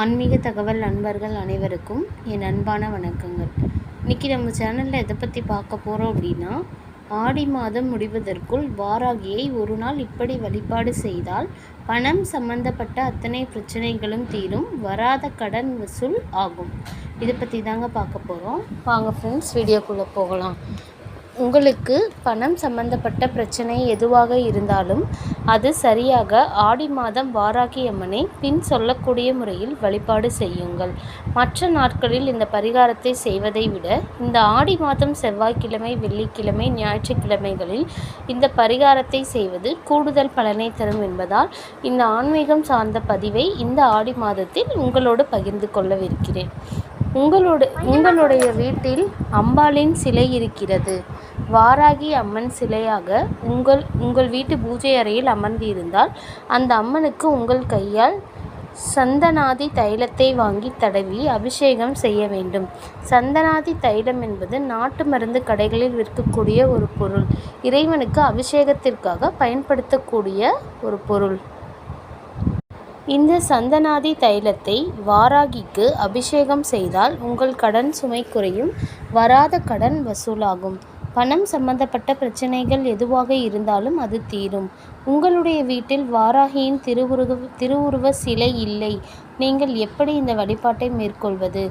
ஆன்மீக தகவல் நண்பர்கள் அனைவருக்கும் என் அன்பான வணக்கங்கள். இன்றைக்கி நம்ம சேனலில் எதை பற்றி பார்க்க போகிறோம் அப்படின்னா ஆடி மாதம் முடிவதற்குள் வாராகியை ஒரு நாள் இப்படி வழிபாடு செய்தால் பணம் சம்பந்தப்பட்ட அத்தனை பிரச்சனைகளும் தீரும் வராத கடன் வசூல் ஆகும். இதை பற்றி தாங்க பார்க்க போகிறோம் வாங்க ஃப்ரெண்ட்ஸ் வீடியோக்குள்ளே போகலாம். உங்களுக்கு பணம் சம்பந்தப்பட்ட பிரச்சனை எதுவாக இருந்தாலும் அது சரியாக ஆடி மாதம் வாராகி அம்மனை பின் சொல்லக்கூடிய முறையில் வழிபாடு செய்யுங்கள். மற்ற நாட்களில் இந்த பரிகாரத்தை செய்வதை விட இந்த ஆடி மாதம் செவ்வாய்க்கிழமை வெள்ளிக்கிழமை ஞாயிற்றுக்கிழமைகளில் இந்த பரிகாரத்தை செய்வது கூடுதல் பலனை தரும் என்பதால் இந்த ஆன்மீகம் சார்ந்த பதிவை இந்த ஆடி மாதத்தில் உங்களோடு பகிர்ந்து கொள்ளவிருக்கிறேன். உங்களோட உங்களுடைய வீட்டில் அம்பாளின் சிலை இருக்கிறது. வாராகி அம்மன் சிலையாக உங்கள் உங்கள் வீட்டு பூஜை அறையில் அமர்ந்திருந்தால் அந்த அம்மனுக்கு உங்கள் கையால் சந்தனாதி தைலத்தை வாங்கி தடவி அபிஷேகம் செய்ய வேண்டும். சந்தனாதி தைலம் என்பது நாட்டு மருந்து கடைகளில் விற்கக்கூடிய ஒரு பொருள். இறைவனுக்கு அபிஷேகத்திற்காக பயன்படுத்தக்கூடிய ஒரு பொருள். இந்த சந்தனாதி தைலத்தை வாராகிக்கு அபிஷேகம் செய்தால் உங்கள் கடன் சுமை குறையும் வராத கடன் வசூலாகும். பணம் சம்பந்தப்பட்ட பிரச்சனைகள் எதுவாக இருந்தாலும் அது தீரும். உங்களுடைய வீட்டில் வாராகியின் திருவுருக திருவுருவ சிலை இல்லை. நீங்கள் எப்படி இந்த வழிபாட்டை மேற்கொள்வது?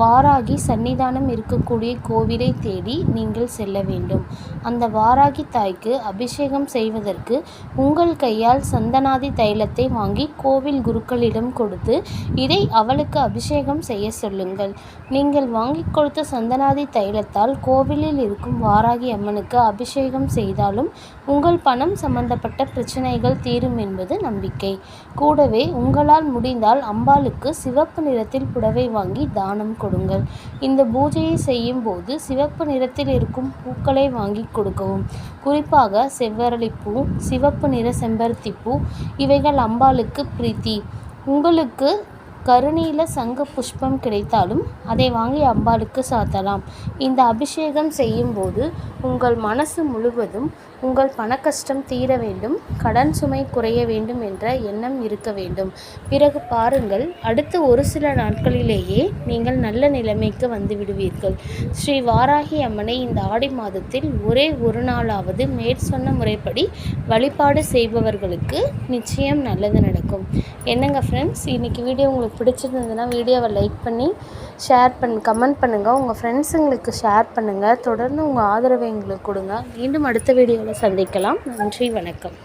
வாராகி சன்னிதானம் இருக்கக்கூடிய கோவிலை தேடி நீங்கள் செல்ல வேண்டும். அந்த வாராகி தாய்க்கு அபிஷேகம் செய்வதற்கு உங்கள் கையால் சந்தனாதி தைலத்தை வாங்கி கோவில் குருக்களிடம் கொடுத்து இதை அவளுக்கு அபிஷேகம் செய்ய சொல்லுங்கள். நீங்கள் வாங்கி கொடுத்த சந்தனாதி தைலத்தால் கோவிலில் இருக்கும் வாராகி அம்மனுக்கு அபிஷேகம் செய்தாலும் உங்கள் பணம் சம்பந்தப்பட்ட பிரச்சனைகள் தீரும் என்பது நம்பிக்கை. கூடவே உங்களால் முடிந்தால் அம்பாளுக்கு சிவப்பு நிறத்தில் புடவை வாங்கி தானம் கொடுங்கள். இந்த பூஜையை செய்யும் போது சிவப்பு நிறத்தில் இருக்கும் பூக்களை வாங்கி கொடுக்கவும். குறிப்பாக செவ்வரளிப்பூ சிவப்பு நிற செம்பருத்தி பூ இவைகள் அம்பாளுக்கு பிரீத்தி. உங்களுக்கு கருணியில் சங்கு புஷ்பம் கிடைத்தாலும் அதை வாங்கி அம்பாளுக்கு சாத்தலாம். இந்த அபிஷேகம் செய்யும்போது உங்கள் மனசு முழுவதும் உங்கள் பணக்கஷ்டம் தீர வேண்டும் கடன் சுமை குறைய வேண்டும் என்ற எண்ணம் இருக்க வேண்டும். பிறகு பாருங்கள் அடுத்து ஒரு சில நாட்களிலேயே நீங்கள் நல்ல நிலைமைக்கு வந்து விடுவீர்கள். ஸ்ரீ வாராகி அம்மனை இந்த ஆடி மாதத்தில் ஒரே ஒரு நாளாவது மேற்சொன்ன முறைப்படி வழிபாடு செய்பவர்களுக்கு நிச்சயம் நல்லது நடக்கும். என்னங்க ஃப்ரெண்ட்ஸ் இன்றைக்கி வீடியோ உங்களுக்கு பிடிச்சிருந்ததுன்னா வீடியோவை லைக் பண்ணி ஷேர் பண்ணி கமெண்ட் பண்ணுங்கள் உங்கள் ஃப்ரெண்ட்ஸுங்களுக்கு ஷேர் பண்ணுங்கள் தொடர்ந்து உங்கள் ஆதரவை எங்களுக்கு கொடுங்க. மீண்டும் அடுத்த வீடியோவில் சந்திக்கலாம். நன்றி வணக்கம்.